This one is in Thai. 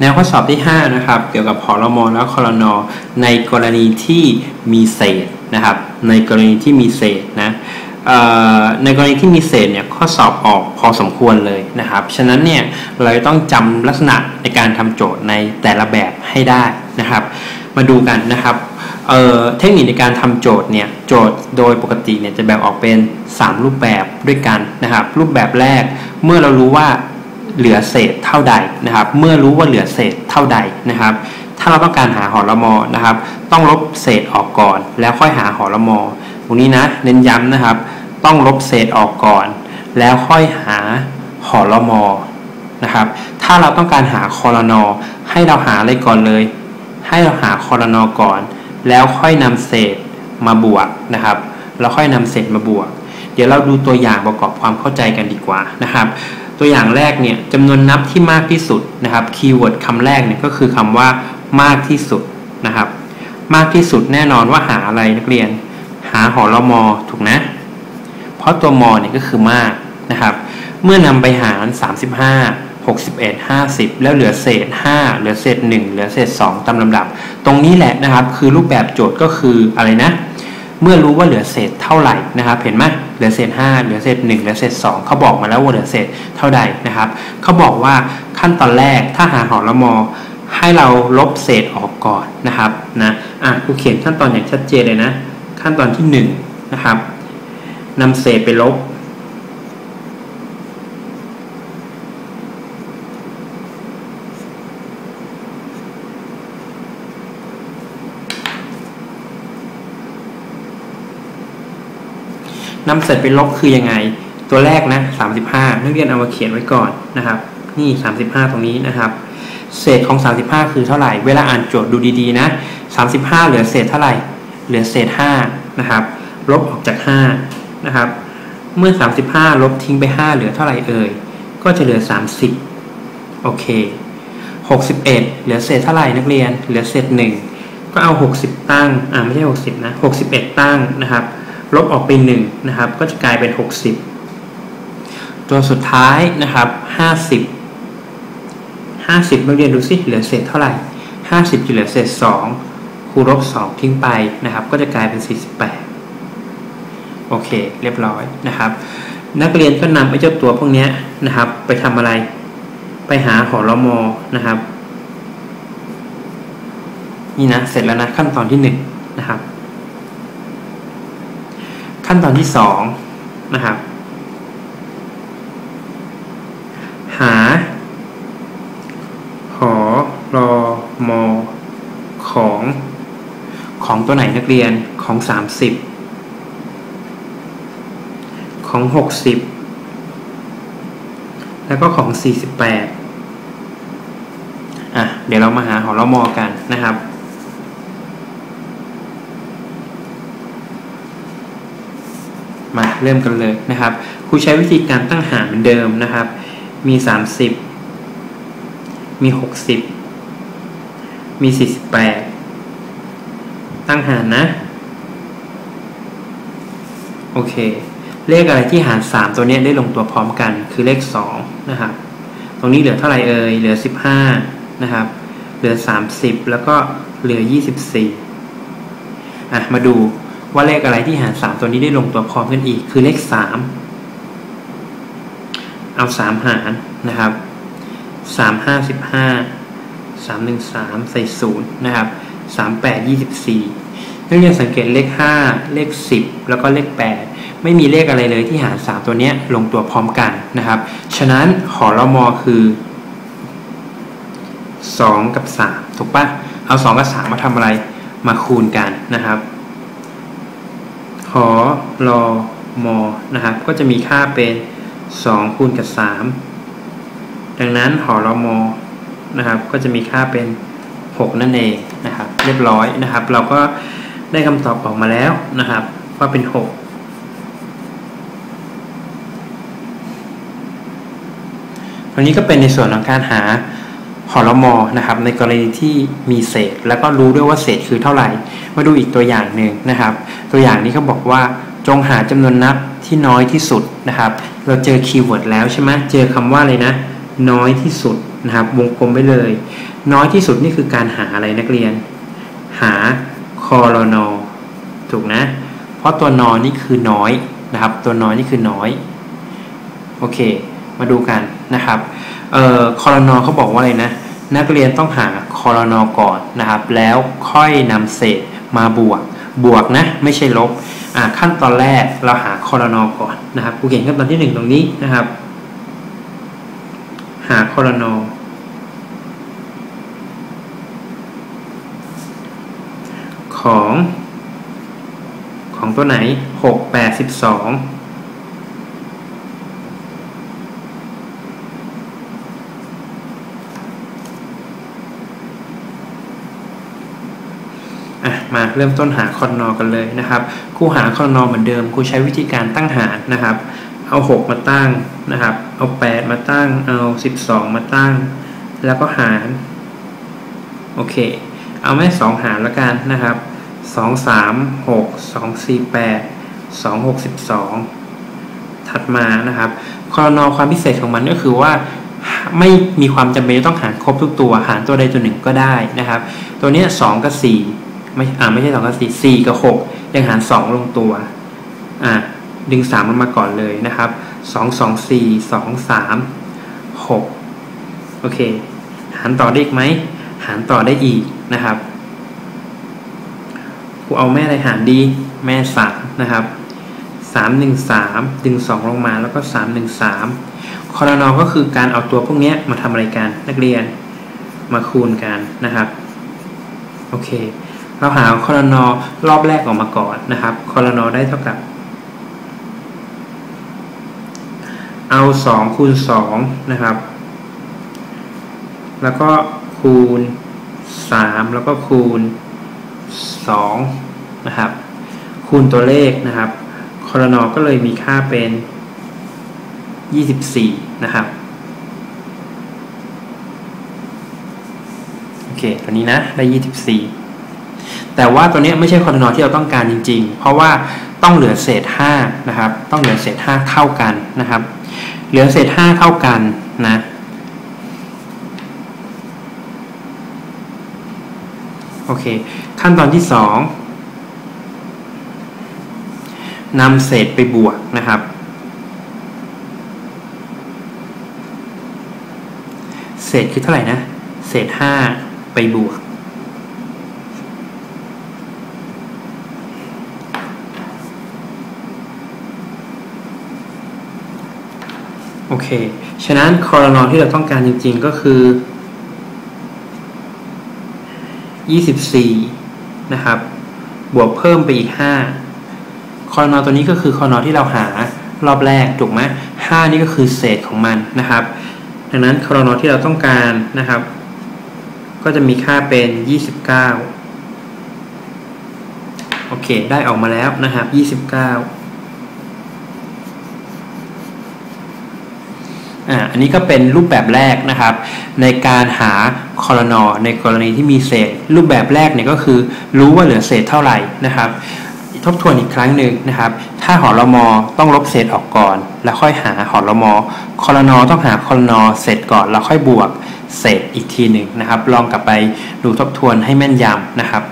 แนวข้อสอบที่ 5 นะครับ เกี่ยวกับพอรมอและคอรนอในกรณีที่มีเศษนะครับ ในกรณีที่มีเศษนะในกรณีที่มีเศษเนี่ยข้อสอบออกพอสมควรเลยนะครับ ฉะนั้นเนี่ยเราต้องจำลักษณะในการทำโจทย์ในแต่ละแบบให้ได้นะครับ มาดูกันนะครับเเทคนิคในการทำโจทย์เนี่ยโจทย์โดยปกติเนี่ยจะแบ่งออกเป็น 3 รูปแบบด้วยกันนะครับ รูปแบบแรกเมื่อเรารู้ว่า เหลือเศษเท่าใดนะครับ เมื่อรู้ว่าเหลือเศษเท่าใดนะครับ ถ้าเราต้องการหาหอละมอนะครับ ต้องลบเศษออกก่อน แล้วค่อยหาหอละมอ ตรงนี้นะเน้นย้ำนะครับ ต้องลบเศษออกก่อน แล้วค่อยหาหอละมอนะครับ ถ้าเราต้องการหาคอรนอให้เราหาอะไรก่อนเลย ให้เราหาคอรนอก่อน แล้วค่อยนำเศษมาบวกนะครับแล้วค่อยนำเศษมาบวก เดี๋ยวเราดูตัวอย่างประกอบความเข้าใจกันดีกว่านะครับ ตัวอย่างแรกเนี่ยจำนวนนับที่มากที่สุดนะครับคีย์เวิร์ดคำแรกเนี่ยก็คือคำว่ามากที่สุดนะครับ มากที่สุดแน่นอนว่าหาอะไรนักเรียน หาหอละมอถูกนะ เพราะตัวมอเนี่ยก็คือมากนะครับ เมื่อนำไปหาร 35 61 50 แล้วเหลือเศษ 5 เหลือเศษ 1 เหลือเศษ 2 ตามลำดับ ตรงนี้แหละนะครับ คือรูปแบบโจทย์ก็คืออะไรนะ เมื่อรู้ว่าเหลือเศษเท่าไหร่นะครับ เห็นไหมเหลือเศษ 5 เหลือเศษ 1 เหลือเศษ 2 เขาบอกมาแล้วว่าเหลือเศษเท่าใดนะครับ เขาบอกว่าขั้นตอนแรกถ้าหาหอละมอ ให้เราลบเศษออกก่อนนะครับนะอะกูเขียนขั้นตอนอย่างชัดเจนเลยนะ ขั้นตอนที่1นะครับนำเศษไปลบ นำเศษไปลบคือยังไง ตัวแรกนะ35 นักเรียนเอามาเขียนไว้ก่อนนะครับ นี่ 35 ตรงนี้นะครับ เศษของ 35 คือเท่าไหร่ เวลาอ่านโจทย์ดูดีๆนะ 35 เหลือเศษเท่าไหร่ เหลือเศษ5นะครับ ลบออกจาก5นะครับ เมื่อ 35 ลบทิ้งไป 5 เหลือเท่าไหร่เอ่ย ก็จะเหลือ 30 โอเค 61 เหลือเศษเท่าไหร่นักเรียน เหลือเศษ 1 ก็เอา 60 ตั้ง อ่าไม่ใช่ 60 นะ 61 ตั้งนะครับ ลบออกไป1นะครับ ก็จะกลายเป็น 60 ตัวสุดท้ายนะครับ 50 50เราเรียนดูสิเหลือเศษเท่าไหร่ 50จะเหลือเศษ 2 คูณลบ 2 ทิ้งไปนะครับ ก็จะกลายเป็น 48 โอเค เรียบร้อยนะครับ นักเรียนก็นำไอ้เจ้าตัวพวกนี้นะครับ ไปทำอะไร ไปหาหอละมอนะครับ นี่นะ เสร็จแล้วนะขั้นตอนที่ 1 นะครับ ขั้นตอนที่สองนะครับ หา หอรอมอของ ของตัวไหนนักเรียนของสามสิบของหกสิบแล้วก็ของสี่สิบแปดอะ เดี๋ยวเรามาหาหอรอมอกันนะครับ มาเริ่มกันเลยนะครับครูใช้วิธีการตั้งหารเหมือนเดิมนะครับ มี 30 มี 60 มี 48 ตั้งหารนะ โอเค เลขอะไรที่หาร 3 ตัวนี้ได้ลงตัวพร้อมกันคือเลข 2 นะครับ ตรงนี้เหลือเท่าไหร่เอ่ย เหลือ 15 นะครับ เหลือ 30 แล้วก็เหลือ 24อะมาดู ว่าเลขอะไรที่หารสามตัวนี้ได้ลงตัวพร้อมกันอีก คือเลขสามเอาสามหารนะครับสามห้าสิบห้าสามหนึ่งสามใส่ศูนย์นะครับสามแปดยี่สิบสี่นักเรียนสังเกตเลขห้าเลขสิบแล้วก็เลขแปดไม่มีเลขอะไรเลยที่หารสามตัวนี้ลงตัวพร้อมกันนะครับ ฉะนั้นหอละมอคือสองกับสามถูกปะเอาสองกับสามมาทำอะไรมาคูณกันนะครับ หอรอมอนะครับ ก็จะมีค่าเป็น 2 คูณกับ 3 ดังนั้นหอรอมอนะครับ ก็จะมีค่าเป็น 6 นั่นเองนะครับ เรียบร้อยนะครับ เราก็ได้คำตอบออกมาแล้วนะครับ ว่าเป็น6ตรงนี้ก็เป็นในส่วนของการหา หอลมอนะครับในกรณีที่มีเศษ แล้วก็รู้ด้วยว่าเศษคือเท่าไหร่ มาดูอีกตัวอย่างหนึ่งนะครับ ตัวอย่างนี้เขาบอกว่าจงหาจำนวนนับที่น้อยที่สุดนะครับ เราเจอคีย์เวิร์ดแล้วใช่ไหมเจอคำว่าอะไรนะ น้อยที่สุดนะครับ วงกลมไปเลย น้อยที่สุดนี่คือการหาอะไรนักเรียน หาคอรนอถูกนะ เพราะตัวนอนี่คือน้อยนะครับ ตัวนอนี่คือน้อย โอเค มาดูกันนะครับ เอ่อคอรนอเขาบอกว่าอะไรนะ นักเรียนต้องหาคอรนอก่อนนะครับ แล้วค่อยนำเศษมาบวก บวกนะ ไม่ใช่ลบอ่าขั้นตอนแรกเราหาคอรนอก่อนนะครับกูเขียนขั้นตอนที่ 1 ตรงนี้นะครับ หาคอรนอของ ของตัวไหน 6 8 12 มาเริ่มต้นหาคอนนอกันเลยนะครับครูหาคอนนอเหมือนเดิมครูใช้วิธีการตั้งหารนะครับ เอา 6 มาตั้งนะครับ เอา 8 มาตั้ง เอา 12 มาตั้ง แล้วก็หารโอเค เอาแม่2หารแล้วกันนะครับ 2 3 6 2 4 8 2 6 12 ถัดมานะครับคอนอความพิเศษของมันก็คือว่าไม่มีความจำเป็นต้องหารครบทุกตัว หารตัวใดตัวหนึ่งก็ได้นะครับ ตัวนี้2กับ4 ไม่อ่าไม่ใช่สองกับสี่สี่กับหกยังหารสองลงตัวอ่าดึงสามลงมาก่อนเลยนะครับสองสองสี่สองสามหกโอเค หารต่อได้อีกไหมหารต่อได้อีกนะครับกูเอาแม่อะไรหารดี แม่สามนะครับสามหนึ่งสามดึงสองลงมาแล้วก็สามหนึ่งสามคอรนอก็คือการเอาตัวพวกนี้มาทำอะไรกันนักเรียนมาคูณกันนะครับ โอเค เราหาคอรนอรอบแรกออกมาก่อนนะครับคอรนอได้เท่ากับ เอาสองคูณสองนะครับ แล้วก็คูณสามแล้วก็คูณสองนะครับ คูณตัวเลขนะครับคอรนอก็เลยมีค่าเป็นยี่สิบสี่นะครับ โอเค ตัวนี้นะ ได้ยี่สิบสี่ แต่ว่าตัวนี้ไม่ใช่คอนโทที่เราต้องการจริง ๆ เพราะว่าต้องเหลือเศษ5นะครับต้องเหลือเศษ 5 เท่ากันนะครับ เหลือเศษ 5 เท่ากันนะโอเค ขั้นตอนที่ 2นำเศษไปบวกนะครับ เศษคือเท่าไหร่นะ เศษ 5 ไปบวก โอเค ฉะนั้นคอรนอที่เราต้องการจริง ๆ ก็คือ 24 นะครับ บวกเพิ่มไปอีก 5 คอรนอตัวนี้ก็คือคอรนอที่เราหารอบแรกถูกไหม5นี่ก็คือเศษของมันนะครับ ดังนั้นคอรนอที่เราต้องการนะครับ ก็จะมีค่าเป็น 29 โอเค ได้ออกมาแล้วนะครับ 29 อ่าอันนี้ก็เป็นรูปแบบแรกนะครับ ในการหาคอรนอในกรณีที่มีเศษ รูปแบบแรกเนี่ยก็คือรู้ว่าเหลือเศษเท่าไหร่นะครับ ทบทวนอีกครั้งหนึ่งนะครับ ถ้าหอรมอต้องลบเศษออกก่อน แล้วค่อยหาหอรมอคอรนอต้องหาคอรนอเศษก่อนแล้วค่อยบวกเศษอีกทีหนึ่งนะครับ ลองกลับไปดูทบทวนให้แม่นยำนะครับ